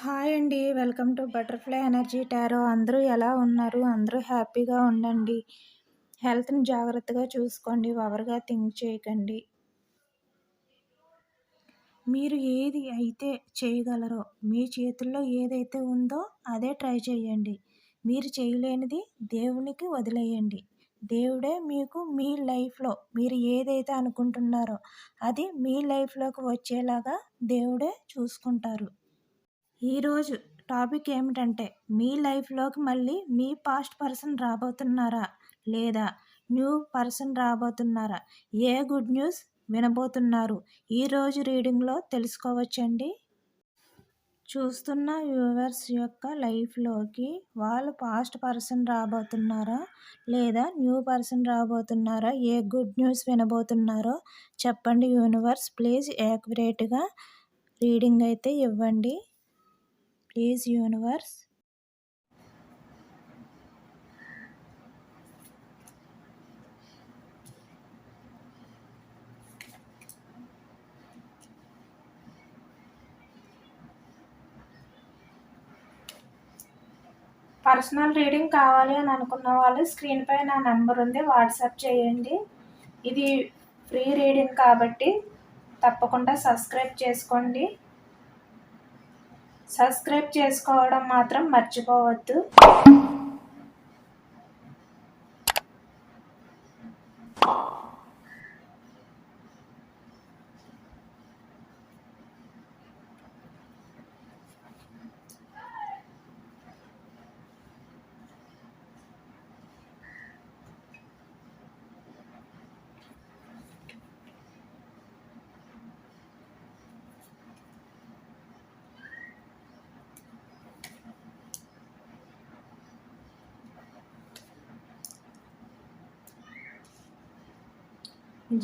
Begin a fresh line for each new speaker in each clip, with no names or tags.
Hi అండి. Welcome to butterfly energy tarot. అందరూ ఎలా ఉన్నారు? అందరూ హ్యాపీగా ఉండండి. హెల్త్ని జాగ్రత్తగా చూసుకోండి. ఓవర్గా థింక్ చేయకండి. మీరు ఏది అయితే చేయగలరో మీ చేతుల్లో ఏదైతే ఉందో అదే ట్రై చేయండి. మీరు చేయలేనిది దేవునికి వదిలేయండి. దేవుడే మీకు మీ లైఫ్లో మీరు ఏదైతే అనుకుంటున్నారో అది మీ లైఫ్లోకి వచ్చేలాగా దేవుడే చూసుకుంటారు. ఈరోజు టాపిక్ ఏమిటంటే మీ లైఫ్లోకి మళ్ళీ మీ పాస్ట్ పర్సన్ రాబోతున్నారా? లేదా న్యూ పర్సన్ రాబోతున్నారా? ఏ గుడ్ న్యూస్ వినబోతున్నారు? ఈరోజు రీడింగ్లో తెలుసుకోవచ్చండి. చూస్తున్న వ్యూవర్స్ యొక్క లైఫ్లోకి వాళ్ళు పాస్ట్ పర్సన్ రాబోతున్నారా? లేదా న్యూ పర్సన్ రాబోతున్నారా? ఏ గుడ్ న్యూస్ వినబోతున్నారో చెప్పండి యూనివర్స్ ప్లీజ్ యాక్యురేట్గా రీడింగ్ అయితే ఇవ్వండి. Please universe. పర్సనల్ రీడింగ్ కావాలి అని అనుకున్న వాళ్ళు స్క్రీన్ పై నా నెంబర్ ఉంది వాట్సాప్ చేయండి. ఇది ఫ్రీ రీడింగ్ కాబట్టి తప్పకుండా సబ్స్క్రైబ్ చేసుకోండి. సబ్స్క్రైబ్ చేసుకోవడం మాత్రం మర్చిపోవద్దు.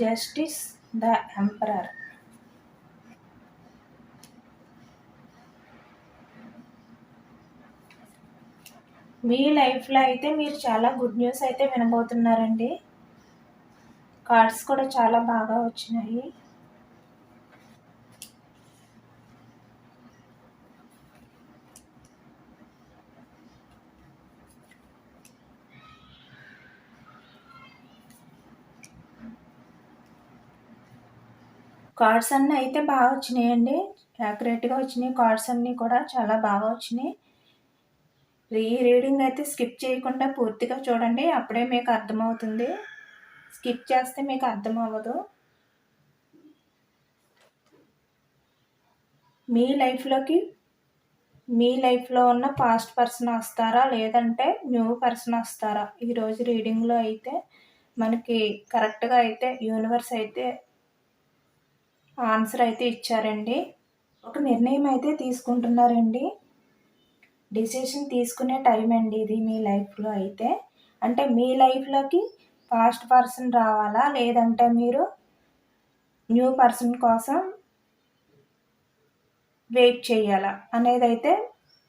Justice the emperor. మీ లైఫ్లో అయితే మీరు చాలా గుడ్ న్యూస్ అయితే వినబోతున్నారండి. కార్డ్స్ కూడా చాలా బాగా వచ్చినాయి. కార్డ్స్ అన్నీ అయితే బాగా వచ్చినాయండి. యాక్యురేట్గా వచ్చినాయి. కార్డ్స్ అన్నీ కూడా చాలా బాగా వచ్చినాయి. రీ రీడింగ్ అయితే స్కిప్ చేయకుండా పూర్తిగా చూడండి. అప్పుడే మీకు అర్థమవుతుంది. స్కిప్ చేస్తే మీకు అర్థం అవ్వదు మీ లైఫ్లోకి మీ లైఫ్లో ఉన్న పాస్ట్ పర్సన్ వస్తారా? లేదంటే న్యూ పర్సన్ వస్తారా? ఈరోజు రీడింగ్లో అయితే మనకి కరెక్ట్గా అయితే యూనివర్స్ అయితే ఆన్సర్ అయితే ఇచ్చారండి. ఒక నిర్ణయం అయితే తీసుకుంటున్నారండి. డిసిషన్ తీసుకునే టైం అండి ఇది మీ లైఫ్లో అయితే. అంటే మీ లైఫ్లోకి ఫాస్ట్ పర్సన్ రావాలా? లేదంటే మీరు న్యూ పర్సన్ కోసం వెయిట్ చేయాలా? అనేది అయితే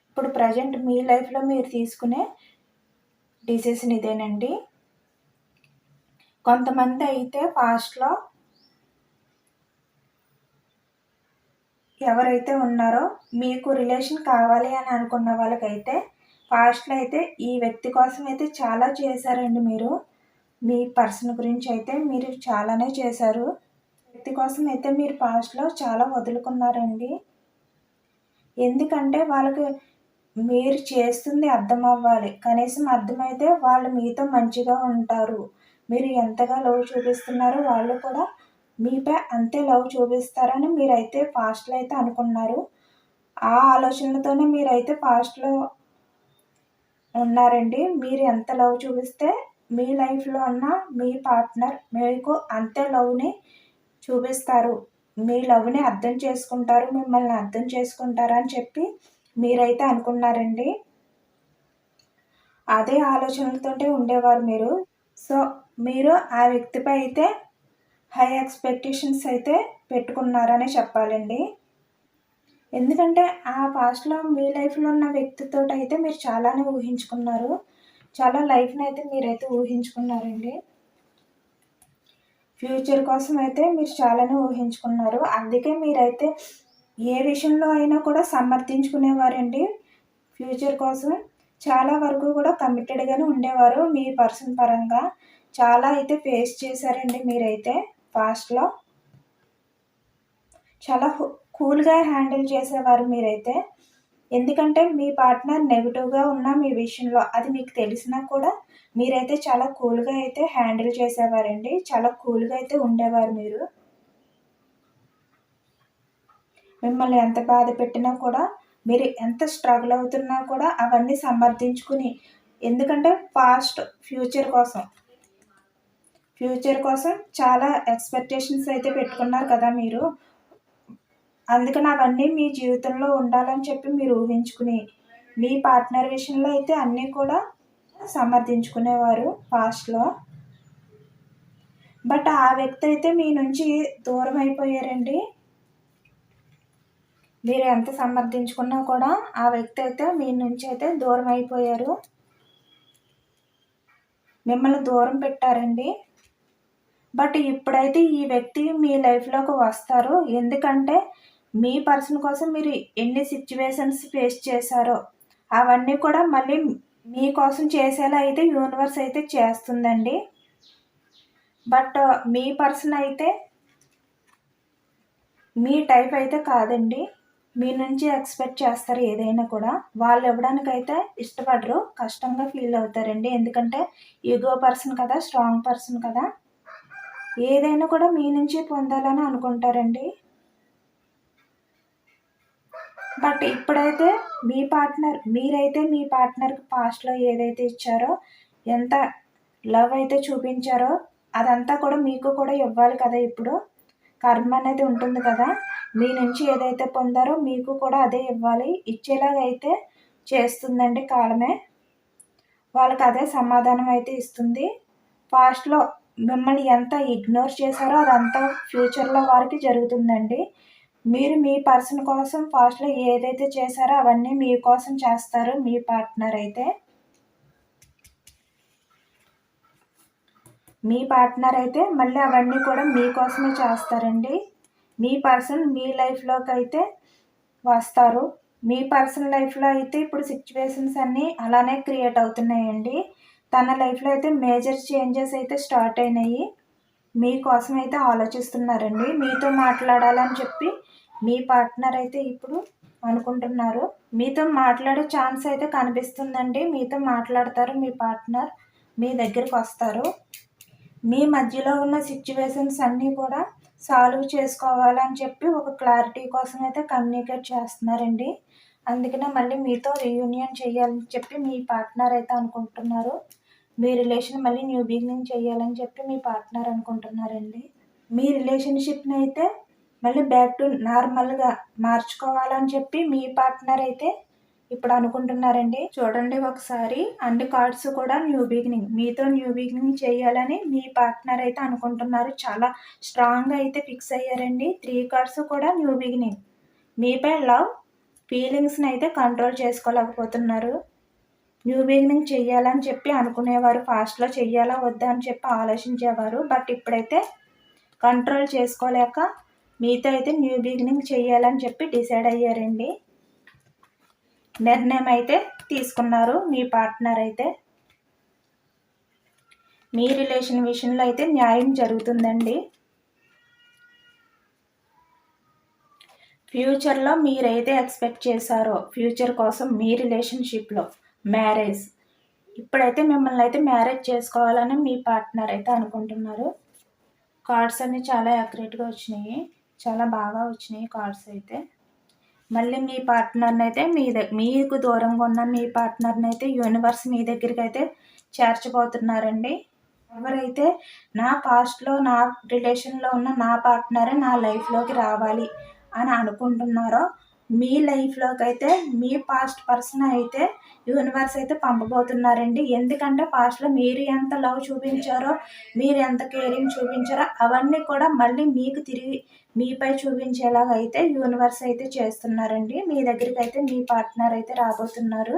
ఇప్పుడు ప్రజెంట్ మీ లైఫ్లో మీరు తీసుకునే డిసిషన్ ఇదేనండి. కొంతమంది అయితే ఫాస్ట్లో ఎవరైతే ఉన్నారో మీకు రిలేషన్ కావాలి అని అనుకున్న వాళ్ళకైతే పాస్ట్లో అయితే ఈ వ్యక్తి కోసం అయితే చాలా చేశారండి మీరు. మీ పర్సన్ గురించి అయితే మీరు చాలానే చేశారు. వ్యక్తి కోసం అయితే మీరు పాస్ట్లో చాలా వదులుకున్నారండి. ఎందుకంటే వాళ్ళకి మీరు చేస్తుంది అర్థం అవ్వాలి. కనీసం అర్థమైతే వాళ్ళు మీతో మంచిగా ఉంటారు. మీరు ఎంతగా లవ్ చూపిస్తున్నారో వాళ్ళు కూడా మీపై అంతే లవ్ చూపిస్తారని మీరైతే ఫాస్ట్లో అయితే అనుకున్నారు. ఆ ఆలోచనలతోనే మీరైతే ఫాస్ట్లో ఉన్నారండి. మీరు ఎంత లవ్ చూపిస్తే మీ లైఫ్లో ఉన్న మీ పార్ట్నర్ మీకు అంతే లవ్ని చూపిస్తారు. మీ లవ్ని అర్థం చేసుకుంటారు మిమ్మల్ని అర్థం చేసుకుంటారని చెప్పి మీరైతే అనుకున్నారండి. అదే ఆలోచనలతోటే ఉండేవారు మీరు. సో మీరు ఆ వ్యక్తిపై అయితే హై ఎక్స్పెక్టేషన్స్ అయితే పెట్టుకున్నారనే చెప్పాలండి. ఎందుకంటే ఆ పాస్ట్లో మీ లైఫ్లో ఉన్న వ్యక్తితో అయితే మీరు చాలానే ఊహించుకున్నారు. చాలా లైఫ్ని అయితే మీరైతే ఊహించుకున్నారండి. ఫ్యూచర్ కోసం అయితే మీరు చాలానే ఊహించుకున్నారు. అందుకే మీరైతే ఏ విషయంలో అయినా కూడా సమర్థించుకునేవారండి. ఫ్యూచర్ కోసం చాలా వరకు కూడా కమిటెడ్గానే ఉండేవారు మీ పర్సన్ పరంగా. చాలా అయితే ఫేస్ చేశారండి మీరైతే. ఫాస్ట్లో చాలా కూల్గా హ్యాండిల్ చేసేవారు మీరైతే. ఎందుకంటే మీ పార్ట్నర్ నెగిటివ్గా ఉన్న మీ విషయంలో అది మీకు తెలిసినా కూడా మీరైతే చాలా కూల్గా అయితే హ్యాండిల్ చేసేవారండి. చాలా కూల్గా అయితే ఉండేవారు మీరు. మిమ్మల్ని ఎంత బాధ పెట్టినా కూడా మీరు ఎంత స్ట్రగుల్ అవుతున్నా కూడా అవన్నీ సమర్థించుకుని ఎందుకంటే పాస్ట్ ఫ్యూచర్ కోసం. ఫ్యూచర్ కోసం చాలా ఎక్స్పెక్టేషన్స్ అయితే పెట్టుకున్నారు కదా మీరు. అందుకని అవన్నీ మీ జీవితంలో ఉండాలని చెప్పి మీరు ఊహించుకుని మీ పార్ట్నర్ విషయంలో అయితే అన్నీ కూడా సమర్థించుకునేవారు పాస్ట్లో. బట్ ఆ వ్యక్తి అయితే మీ నుంచి దూరం అయిపోయారండి. మీరు ఎంత సమర్థించుకున్నా కూడా ఆ వ్యక్తి అయితే మీ నుంచి అయితే దూరం అయిపోయారు. మిమ్మల్ని దూరం పెట్టారండి. బట్ ఇప్పుడైతే ఈ వ్యక్తి మీ లైఫ్లోకి వస్తారు. ఎందుకంటే మీ పర్సన్ కోసం మీరు ఎన్ని సిచ్యువేషన్స్ ఫేస్ చేశారో అవన్నీ కూడా మళ్ళీ మీకోసం చేసేలా అయితే యూనివర్స్ అయితే చేస్తుందండి. బట్ మీ పర్సన్ అయితే మీ టైప్ అయితే కాదండి. మీ నుంచి ఎక్స్పెక్ట్ చేస్తారు ఏదైనా కూడా. వాళ్ళు ఇవ్వడానికి అయితే ఇష్టపడరు. కష్టంగా ఫీల్ అవుతారండి. ఎందుకంటే ఈగో పర్సన్ కదా స్ట్రాంగ్ పర్సన్ కదా. ఏదైనా కూడా మీ నుంచి పొందాలని అనుకుంటారండి. బట్ ఇప్పుడైతే మీ పార్ట్నర్ మీరైతే మీ పార్ట్నర్కి పాస్ట్లో ఏదైతే ఇచ్చారో ఎంత లవ్ అయితే చూపించారో అదంతా కూడా మీకు కూడా ఇవ్వాలి కదా ఇప్పుడు. కర్మ అనేది ఉంటుంది కదా. మీ నుంచి ఏదైతే పొందారో మీకు కూడా అదే ఇవ్వాలి. ఇచ్చేలాగా అయితే చేస్తుందండి కాలమే. వాళ్ళకి అదే సమాధానం అయితే ఇస్తుంది. పాస్ట్లో మిమ్మల్ని ఎంత ఇగ్నోర్ చేశారో అదంతా ఫ్యూచర్లో వారికి జరుగుతుందండి. మీరు మీ పర్సన్ కోసం ఫాస్ట్లో ఏదైతే చేశారో అవన్నీ మీ కోసం చేస్తారు మీ పార్ట్నర్ అయితే. మీ పార్ట్నర్ అయితే మళ్ళీ అవన్నీ కూడా మీకోసమే చేస్తారండి. మీ పర్సన్ మీ లైఫ్లోకి అయితే వస్తారు. మీ పర్సనల్ లైఫ్లో అయితే ఇప్పుడు సిచ్యువేషన్స్ అన్నీ అలానే క్రియేట్ అవుతున్నాయండి. తన లైఫ్లో అయితే మేజర్ చేంజెస్ అయితే స్టార్ట్ అయినాయి. మీకోసం అయితే ఆలోచిస్తున్నారండి. మీతో మాట్లాడాలని చెప్పి మీ పార్ట్నర్ అయితే ఇప్పుడు అనుకుంటున్నారు. మీతో మాట్లాడే ఛాన్స్ అయితే కనిపిస్తుందండి. మీతో మాట్లాడతారు మీ పార్ట్నర్ మీ దగ్గరికి వస్తారు. మీ మధ్యలో ఉన్న సిచ్యువేషన్స్ అన్నీ కూడా సాల్వ్ చేసుకోవాలని చెప్పి ఒక క్లారిటీ కోసం అయితే కమ్యూనికేట్ చేస్తున్నారండి. అందుకనే మళ్ళీ మీతో రీయూనియన్ చేయాలని చెప్పి మీ పార్ట్నర్ అయితే అనుకుంటున్నారు. మీ రిలేషన్ మళ్ళీ న్యూ బిగినింగ్ చేయాలని చెప్పి మీ పార్ట్నర్ అనుకుంటున్నారండి. మీ రిలేషన్షిప్ని అయితే మళ్ళీ బ్యాక్ టు నార్మల్గా మార్చుకోవాలని చెప్పి మీ పార్ట్నర్ అయితే ఇప్పుడు అనుకుంటున్నారండి. చూడండి ఒకసారి అన్ని కార్డ్స్ కూడా న్యూ బిగినింగ్ మీతో న్యూ బిగినింగ్ చేయాలని మీ పార్ట్నర్ అయితే అనుకుంటున్నారు. చాలా స్ట్రాంగ్గా అయితే ఫిక్స్ అయ్యారండి. త్రీ కార్డ్స్ కూడా న్యూ బిగినింగ్. మీపై లవ్ ఫీలింగ్స్ని అయితే కంట్రోల్ చేసుకోలేకపోతున్నారు. న్యూ బిగినింగ్ చెయ్యాలని చెప్పి అనుకునేవారు. ఫాస్ట్లో చెయ్యాలా వద్దా అని చెప్పి ఆలోచించేవారు. బట్ ఇప్పుడైతే కంట్రోల్ చేసుకోలేక మీతో అయితే న్యూ బిగినింగ్ చేయాలని చెప్పి డిసైడ్ అయ్యారండి. నిర్ణయం అయితే తీసుకున్నారు మీ పార్ట్నర్ అయితే. మీ రిలేషన్ విషయంలో అయితే న్యాయం జరుగుతుందండి. ఫ్యూచర్లో మీరైతే ఎక్స్పెక్ట్ చేశారో ఫ్యూచర్ కోసం మీ రిలేషన్షిప్లో మ్యారేజ్. ఇప్పుడైతే మిమ్మల్ని అయితే మ్యారేజ్ చేసుకోవాలని మీ పార్ట్నర్ అయితే అనుకుంటున్నారు. కార్డ్స్ అన్నీ చాలా యాక్యురేట్గా వచ్చినాయి. చాలా బాగా వచ్చినాయి కార్డ్స్ అయితే. మళ్ళీ మీ పార్ట్నర్ని అయితే మీ మీకు దూరంగా ఉన్న మీ పార్ట్నర్ని అయితే యూనివర్స్ మీ దగ్గరికి అయితే చేర్చబోతున్నారండి. ఎవరైతే నా పాస్ట్లో నా రిలేషన్లో ఉన్న నా పార్ట్నరే నా లైఫ్లోకి రావాలి అని అనుకుంటున్నారో మీ లైఫ్లోకి అయితే మీ పాస్ట్ పర్సన్ అయితే యూనివర్స్ అయితే పంపబోతున్నారండి. ఎందుకంటే పాస్ట్లో మీరు ఎంత లవ్ చూపించారో మీరు ఎంత కేరింగ్ చూపించారో అవన్నీ కూడా మళ్ళీ మీకు తిరిగి మీపై చూపించేలాగా అయితే యూనివర్స్ అయితే చేస్తున్నారండి. మీ దగ్గరికి అయితే మీ పార్ట్నర్ అయితే రాబోతున్నారు.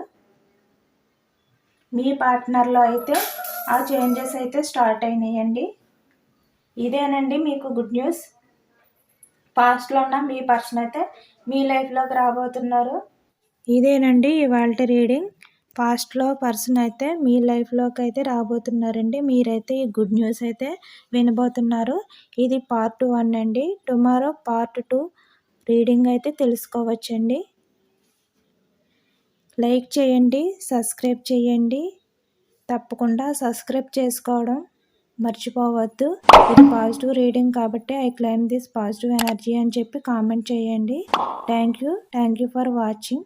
మీ పార్ట్నర్లో అయితే ఆ చేంజెస్ అయితే స్టార్ట్ అయినాయండి. ఇదేనండి మీకు గుడ్ న్యూస్. పాస్ట్లో ఉన్న మీ పర్సన్ అయితే మీ లైఫ్లోకి రాబోతున్నారు. ఇదేనండి ఇవాళ రీడింగ్. పాస్ట్లో పర్సన్ అయితే మీ లైఫ్లోకి అయితే రాబోతున్నారండి. మీరైతే ఈ గుడ్ న్యూస్ అయితే వినబోతున్నారు. ఇది పార్ట్ వన్ అండి. టుమారో పార్ట్ టూ రీడింగ్ అయితే తెలుసుకోవచ్చండి. లైక్ చేయండి సబ్స్క్రైబ్ చేయండి. తప్పకుండా సబ్స్క్రైబ్ చేసుకోవడం మర్చిపోవద్దు. ఇది పాజిటివ్ రీడింగ్ కాబట్టి I claim this positive energy అని చెప్పి కామెంట్ చేయండి. Thank you. Thank you for watching.